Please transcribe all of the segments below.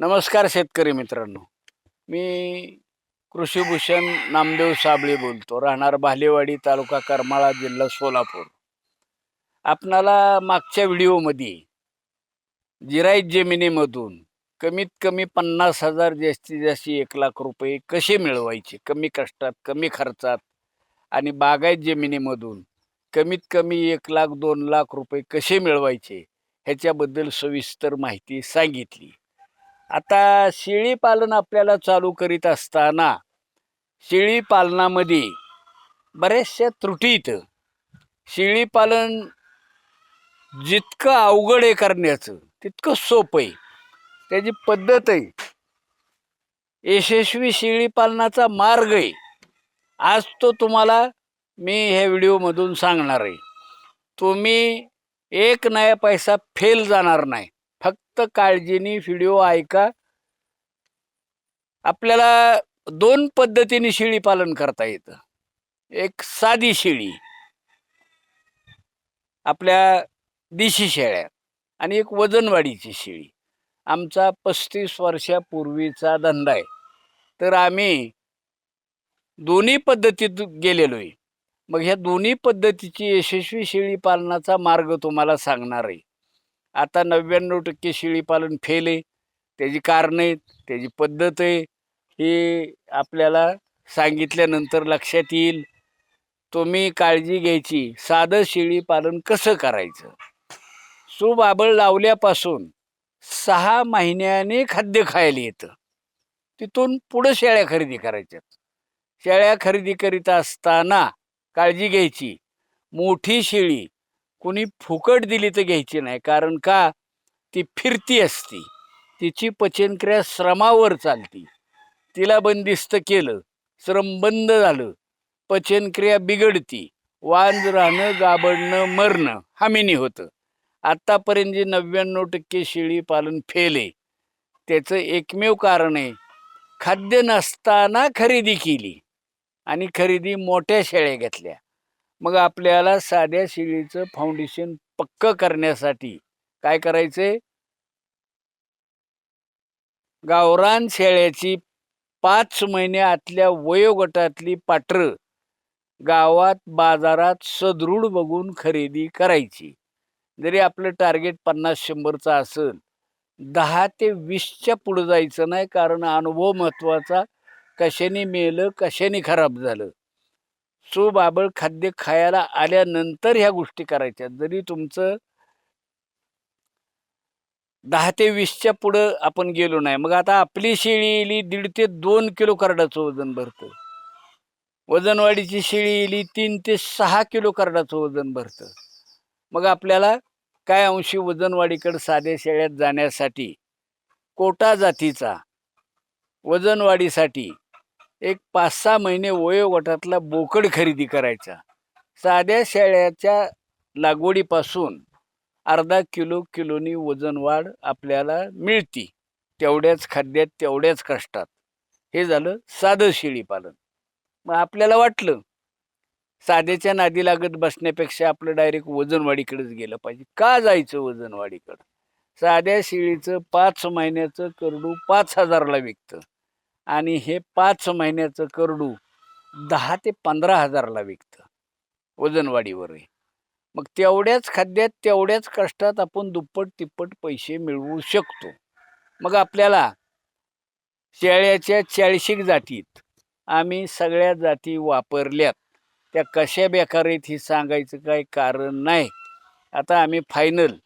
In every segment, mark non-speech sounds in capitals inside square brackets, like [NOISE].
नमस्कार शेतकरी मित्रांनो. मी कृषीभूषण नामदेव साबळे बोलतो. राहणार भालेवाडी तालुका करमाळा जिल्हा सोलापूर. आपणाला मागच्या व्हिडिओमध्ये जिराईत जमिनीमधून कमीत कमी पन्नास हजार जास्तीत जास्त एक लाख रुपये कसे मिळवायचे? कमी कष्टात कमी खर्चात आणि बागायत जमिनीमधून कमीत कमी एक लाख दोन लाख रुपये कसे मिळवायचे? ह्याच्याबद्दल सविस्तर माहिती सांगितली. आता शेळी पालन आपल्याला चालू करीत असताना शेळी पालनामध्ये बऱ्याचशा त्रुटी इथं. शेळी पालन जितकं अवघड आहे करण्याचं तितकं सोपं आहे. त्याची पद्धत आहे. यशस्वी शेळी पालनाचा मार्ग आहे. आज तो तुम्हाला मी ह्या व्हिडिओमधून सांगणार आहे. तुम्ही एक नया पैसा फेल जाणार नाही. फक्त काळजीने व्हिडिओ ऐका. आपल्याला दोन पद्धतीने शेळी पालन करता येतं. एक साधी शेळी. आपल्या देशी शेळ्या आणि एक वजनवाढीची शेळी. आमचा पस्तीस वर्षापूर्वीचा धंदा आहे. तर आम्ही दोन्ही पद्धतीत गेलेलो आहे मग ह्या दोन्ही पद्धतीची यशस्वी शेळी पालनाचा मार्ग तुम्हाला सांगणार आहे. आता नव्याण्णव टक्के शेळीपालन फेल आहे. त्याची कारणं आहेत त्याची पद्धत आहे. हे आपल्याला सांगितल्यानंतर लक्षात येईल. तुम्ही काळजी घ्यायची. साधं शेळीपालन कसं करायचं? सुबाबळ लावल्यापासून सहा महिन्याने खाद्य खायला येतं. तिथून पुढं शेळ्या खरेदी करायच्यात. शेळ्या खरेदी करीत असताना काळजी घ्यायची. मोठी शेळी कुणी फुकट दिली तर घ्यायची नाही. कारण का? ती फिरती असती. तिची पचनक्रिया श्रमावर चालती. तिला बंदिस्त केलं. श्रम बंद झालं. पचनक्रिया बिघडती. वांज राहणं गाबडणं मरणं हमीनी होतं. आत्तापर्यंत जे नव्याण्णव टक्के शेळी पालन फेले त्याचं एकमेव कारण आहे. खाद्य नसताना खरेदी केली आणि खरेदी मोठ्या शेळ्या घेतल्या. मग आपल्याला साध्या शेळीचं फाउंडेशन पक्क करण्यासाठी काय करायचंय गावरान शेळ्याची पाच महिने आतल्या वयोगटातली पाठरं गावात बाजारात सदृढ बघून खरेदी करायची. जरी आपलं टार्गेट पन्नास शंभरचं असेल दहा ते वीसच्या पुढं जायचं नाही कारण अनुभव महत्त्वाचा कशाने मेलं कशाने खराब झालं. चोबाबळ खाद्य खायला आल्यानंतर ह्या गोष्टी करायच्या. जरी तुमचं दहा ते वीसच्या पुढं आपण गेलो नाही. मग आता आपली शेळी येली दीड ते दोन किलो करडाचं वजन भरतं. वजनवाढीची शेळी येली तीन ते सहा किलो करडाचं वजन भरतं. मग आपल्याला काय अंशी वजनवाढीकडे साध्या शेळ्यात जाण्यासाठी कोटा जातीचा वजनवाढीसाठी एक पाच सहा महिने वयोगटातला बोकड खरेदी करायचा. साध्या शेळ्याच्या लागवडीपासून अर्धा किलो किलोनी वजन वाढ आपल्याला मिळती. तेवढ्याच खाद्यात तेवढ्याच कष्टात. हे झालं साधं शेळीपालन. मग आपल्याला वाटलं साध्याच्या नादी लागत बसण्यापेक्षा आपलं डायरेक्ट वजनवाढीकडेच गेलं पाहिजे. का जायचं वजनवाढीकडं? साध्या शेळीचं पाच महिन्याचं करडू पाच हजारला विकतं. आणि हे पाच महिन्याचं करडू दहा ते पंधरा हजारला विकतं. वजनवाढीवर आहे मग तेवढ्याच खाद्यात तेवढ्याच कष्टात आपण दुप्पट तिप्पट पैसे मिळवू शकतो. मग आपल्याला शेळ्याच्या चाळीशीक जातीत आम्ही सगळ्या जाती वापरल्यात. त्या कशा बेकार आहेत ही सांगायचं काही कारण नाही. आता आम्ही फायनल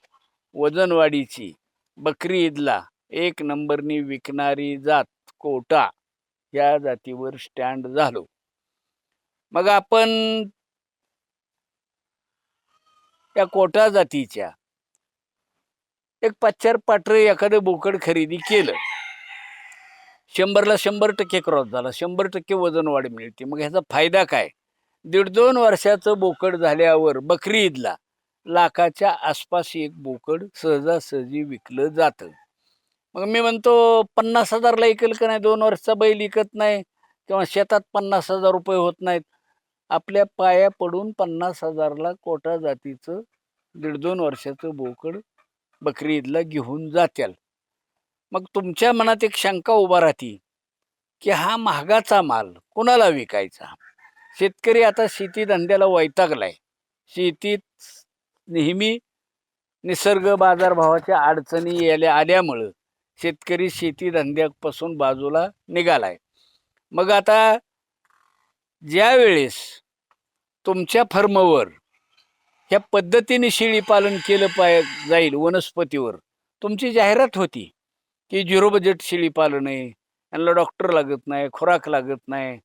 वजनवाढीची बकरी ईदला एक नंबरनी विकणारी जात कोटा या जातीवर स्टँड झालो. मग आपण त्या कोटा जातीच्या एक पाचार पाटरे एखादं बोकड खरेदी केलं. शंभरला शंभर टक्के क्रॉस झाला. शंभर टक्के वजन वाढ मिळते. मग ह्याचा फायदा काय? दीड दोन वर्षाचं बोकड झाल्यावर बकरी ईदला लाखाच्या आसपास एक बोकड सहजासहजी विकलं जातं. मग मी म्हणतो पन्नास हजारला ऐकेल का नाही? दोन वर्षाचा बैल विकत नाही किंवा शेतात पन्नास हजार रुपये होत नाहीत. आपल्या पाया पडून पन्नास हजारला कोटा जातीचं दीड दोन वर्षाचं बोकड बकरी ईदला घेऊन जात्याल. मग तुमच्या मनात एक शंका उभा राहते की हा महागाचा माल कोणाला विकायचा? शेतकरी आता शेती धंद्याला वैतागलाय. शेतीत नेहमी निसर्ग बाजारभावाच्या अडचणी यायला आल्यामुळं शेतकरी शेती धंद्यापासून बाजूला निघालाय. मग आता ज्या वेळेस तुमच्या फर्मवर ह्या पद्धतीने शेळी पालन केलं पाय जाईल वनस्पतीवर तुमची जाहिरात होती की झिरो बजेट शेळी पालन आहे यांना डॉक्टर लागत नाही खुराक लागत नाही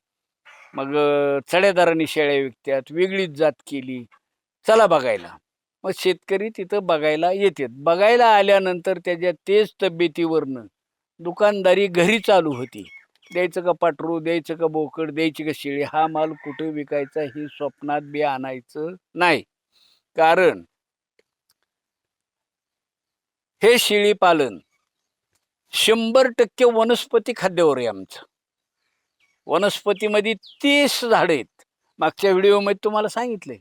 मग चढ्यादाराने शेळ्या विकत्यात वेगळीच जात केली चला बघायला. मग शेतकरी तिथं बघायला येतात. बघायला आल्यानंतर त्याच्या तेच तब्येतीवरनं दुकानदारी घरी चालू होती. द्यायचं का पाटरू द्यायचं का बोकड द्यायची का शेळी हा माल कुठे विकायचा ही स्वप्नात बी आणायचं नाही. कारण हे शेळी पालन शंभर टक्के वनस्पती खाद्यावर आहे आमचं. वनस्पतीमध्ये तीस झाडं आहेत. मागच्या व्हिडिओमध्ये तुम्हाला सांगितले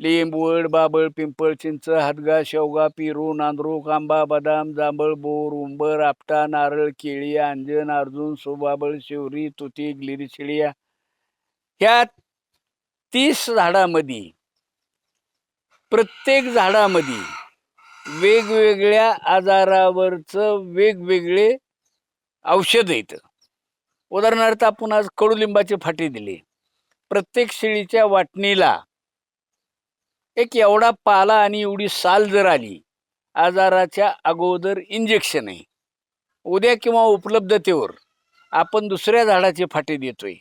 लिंब वड बाबळ पिंपळ चिंच हदगा शेवगा पेरू नांदरू कांबा बदाम जांभळ बोर उंबर आपटा नारळ केळी अंजन अर्जुन सोबाबळ शिवरी तुती गिरी शिळिया ह्या तीस झाडामध्ये प्रत्येक झाडामध्ये वेगवेगळ्या आजारावरचं वेगवेगळे औषध येतं उदाहरणार्थ आपण आज कडुलिंबाचे फाटी दिले. प्रत्येक शेळीच्या वाटणीला एक एवढा पाला आणि एवढी साल जर आली आजाराच्या अगोदर इंजेक्शन आहे. उद्या किंवा उपलब्धतेवर आपण दुसऱ्या झाडाचे फाटी देतोय.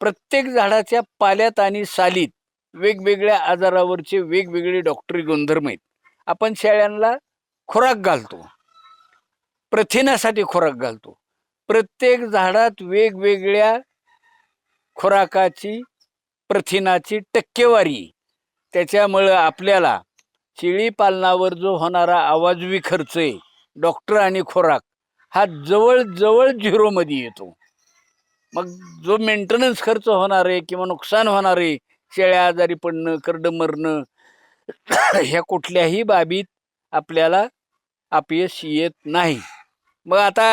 प्रत्येक झाडाच्या पाल्यात आणि सालीत वेगवेगळ्या आजारावरचे वेगवेगळे डॉक्टरी गुणधर्म आहेत. आपण शेळ्यांना खुराक घालतो. प्रथिनासाठी खुराक घालतो. प्रत्येक झाडात वेगवेगळ्या खुराकाची प्रथिनाची टक्केवारी. त्याच्यामुळं आपल्याला शेळी पालनावर जो होणारा आवाजवी खर्च आहे डॉक्टर आणि खोराक हा जवळजवळ झिरोमध्ये येतो. मग जो मेंटेनन्स खर्च होणार आहे किंवा नुकसान होणार आहे शेळ्या आजारी पडणं करडं मरणं [COUGHS] ह्या कुठल्याही बाबीत आपल्याला अपयश येत नाही. मग आता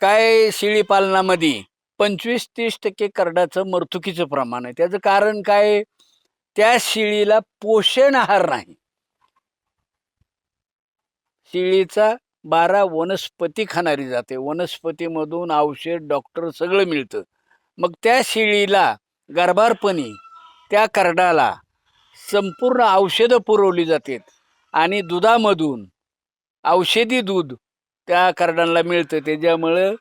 काय शेळी पालनामध्ये? पंचवीस तीस टक्के करडाचं मरतुकीचं प्रमाण आहे. त्याचं कारण काय? त्या शिळीला पोषण आहार नाही. शिळीचा बारा वनस्पती खाणारी जाते. वनस्पतीमधून औषध डॉक्टर सगळं मिळतं. मग त्या शिळीला गर्भारपणी त्या करडाला संपूर्ण औषधं पुरवली जातात आणि दुधामधून औषधी दूध त्या करडांना मिळतं. त्याच्यामुळं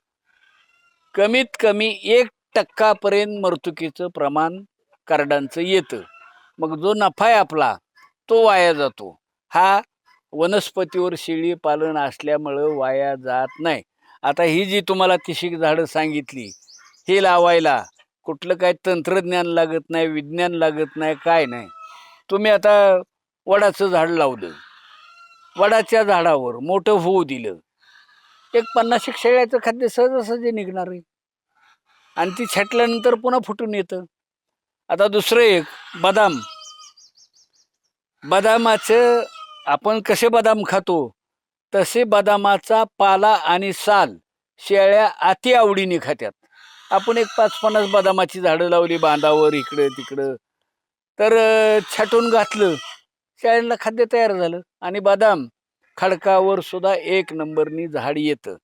कमीत कमी एक टक्कापर्यंत मर्तुकीचं प्रमाण कार्डांचं येतं. मग जो नफा आहे आपला तो वाया जातो. हा वनस्पतीवर शेळी पालन असल्यामुळं वाया जात नाही. आता ही जी तुम्हाला तिशीक झाडं सांगितली हे लावायला कुठलं काय तंत्रज्ञान लागत नाही विज्ञान लागत नाही काय नाही. तुम्ही आता वडाचं झाड लावलं. वडाच्या झाडावर मोठं होऊ दिलं. एक पन्नास एक शेळ्याचं खाद्य सहजासहजी निघणार आहे. आणि ती छाटल्यानंतर पुन्हा फुटून येतं. आता दुसरं एक बदाम. बदामाचं आपण कसे बदाम खातो? तसे बदामाचा पाला आणि साल शेळ्या अति आवडीने खात्यात. आपण एक पाच पन्नास बदामाची झाडं लावली बांधावर इकडं तिकडं. तर छाटून घातलं. शेळ्यांना खाद्य तयार झालं. आणि बदाम. खडकावर सुद्धा एक नंबरनी झाड येतं.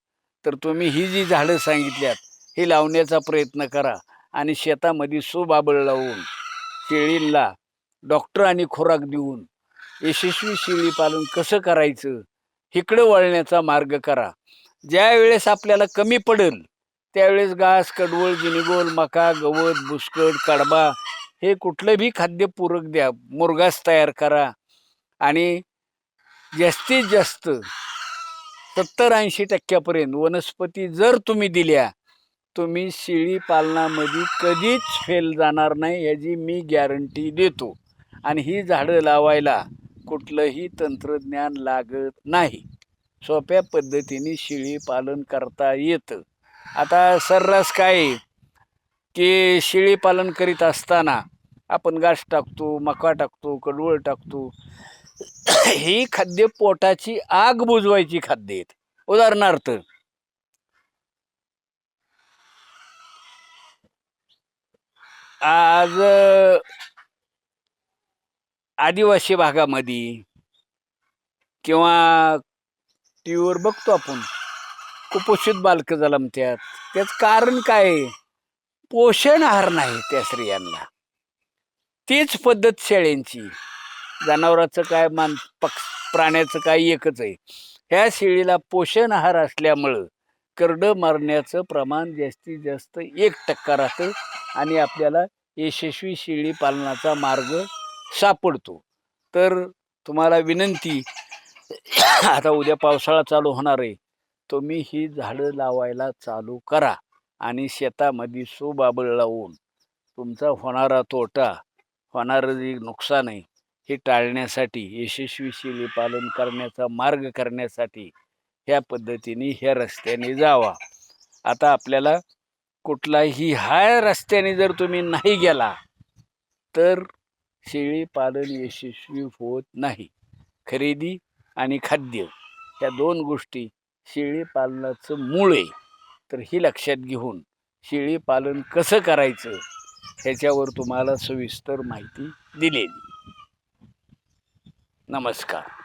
तर तुम्ही ही जी झाडं सांगितल्यात हे लावण्याचा प्रयत्न करा आणि शेतामध्ये सुबाबळ लावून शेळींना डॉक्टर आणि खुराक देऊन यशस्वी शेळी पालन कसं करायचं इकडं वळण्याचा मार्ग करा. ज्या वेळेस आपल्याला कमी पडेल त्यावेळेस घास कडवळ जिनिगोल मका गवत बुसकट कडबा हे कुठलं बी द्या मुरगास तयार करा आणि जास्तीत जास्त सत्तर ऐंशी टक्क्यापर्यंत वनस्पती जर तुम्ही दिल्या तुम्ही शेळी पालनामध्ये कधीच फेल जाणार नाही याची मी गॅरंटी देतो. आणि ही झाडं लावायला कुठलंही तंत्रज्ञान लागत नाही. सोप्या पद्धतीने शेळी पालन करता येतं. आता सर्रास काय आहे? की शेळी पालन करीत असताना आपण घास टाकतो मका टाकतो कडवळ टाकतो [COUGHS] ही खाद्य पोटाची आग बुजवायची खाद्य आहेत. उदाहरणार्थ आज आदिवासी भागामध्ये किंवा टी व्हीवर बघतो आपण कुपोषित बालकं जन्मत्यात त्याच कारण काय पोषण आहार नाही त्या स्त्रियांना. तीच पद्धत शेळ्यांची. जनावराचं काय मान पक्ष प्राण्याचं काय एकच आहे. ह्या शेळीला पोषण आहार असल्यामुळं करडं मारण्याचं प्रमाण जास्तीत जास्त एक टक्का राहतं आणि आपल्याला यशस्वी शेळी पालनाचा मार्ग सापडतो. तर तुम्हाला विनंती आता उद्या पावसाळा चालू होणार आहे तुम्ही ही झाडं लावायला चालू करा आणि शेतामध्ये सोबाबळ लावून तुमचा होणारा तोटा होणारं जे नुकसान आहे हे टाळण्यासाठी यशस्वी शेळी पालन करण्याचा मार्ग करण्यासाठी ह्या पद्धतीने ह्या रस्त्याने जावा. आता आपल्याला कुठलाही ह्या रस्त्याने जर तुम्ही नाही गेला तर शेळी पालन यशस्वी होत नाही. खरेदी आणि खाद्य या दोन गोष्टी शेळी पालनाचं मूळ आहे. तर ही लक्षात घेऊन शेळी पालन कसं करायचं ह्याच्यावर तुम्हाला सविस्तर माहिती दिलेली. नमस्कार.